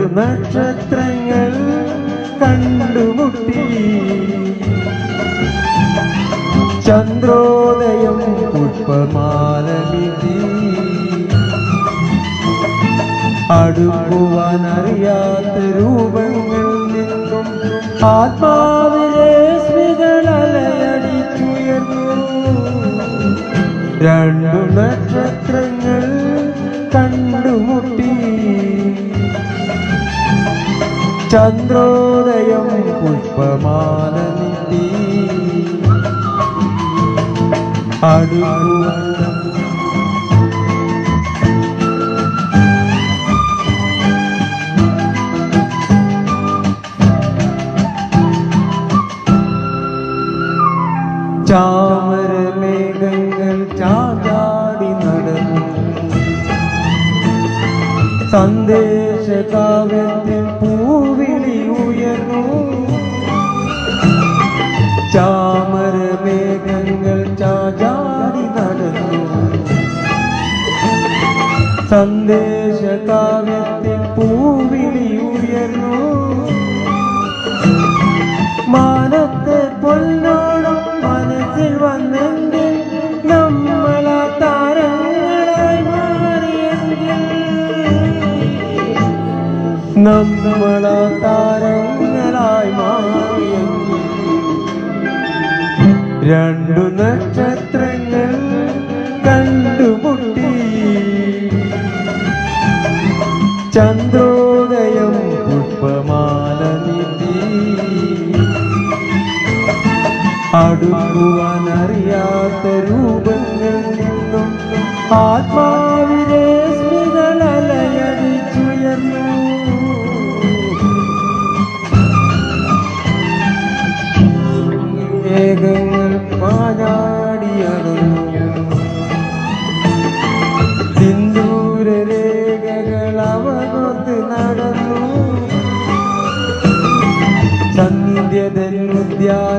രണ്ടു നക്ഷത്രങ്ങൾ കണ്ടുമുട്ടി. ചന്ദ്രോദയം പുഷ്പമാലമിതി. അടുക്കുവാനറിയാത്ത രൂപങ്ങൾ നിന്നും ആത്മാവിലെ സ്മിതളലയടിച്ചുയർന്നു രണ്ടു നക്ഷത്ര ചന്ദ്രോദയം പുഷ്പമാല അടുക്കുവാൻ ചാമരമേഘങ്ങൾ ചാചാടി നടന്നു. സന്ദേശ കാവ്യത്തിൽ പൂവിളി ഉയർന്നു ചാമരമേഘങ്ങൾ ചാചാടി നടന്നു. സന്ദേശ കാവ്യത്തിൽ പൂവിളി ഉയർന്നു. മാനത്തെ പൊന്നോണം മനസ്സിൽ വന്നെങ്കിൽ നമ്മളാ താരങ്ങളായി മാറിയെങ്കിൽ നമ്മളാ താരങ്ങളായി രണ്ടു നക്ഷത്രങ്ങൾ കണ്ടുമുട്ടി. ചന്ദ്രോദയം പുഷ്പമാല നീട്ടി. അടുക്കുവാൻ അറിയാത്ത രൂപങ്ങൾ നിന്നും ആത്മാവിലെ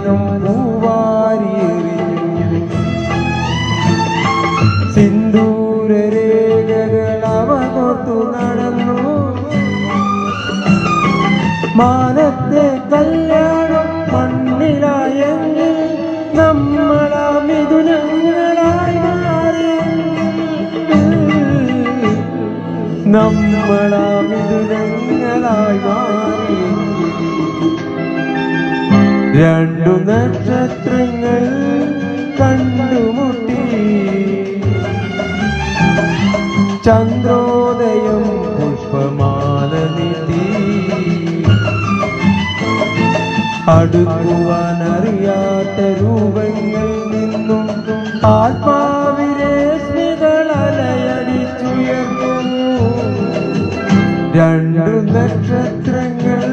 ഉദ്യാനം പൂവാരിയെറിഞ്ഞു സിന്ദൂര രേഖകൾ അവനൊത്തു നടന്നു. മാനത്തെ കല്യാണം മണ്ണിലായെങ്കിൽ നമ്മളാ മിഥുനങ്ങളായി മാറി നമ്മളാ മിഥുനങ്ങളായി മാറിയെങ്കിൽ രണ്ടു നക്ഷത്രങ്ങൾ കണ്ടുമുട്ടി. ചന്ദ്രോദയം പുഷ്പമാല നിധി അടുക്കുവാൻ അറിയാത്ത രൂപങ്ങൾ നിന്നും ആത്മാവിലെ സ്മികൾ അലയടിച്ചുയർന്നു രണ്ടു നക്ഷത്രങ്ങൾ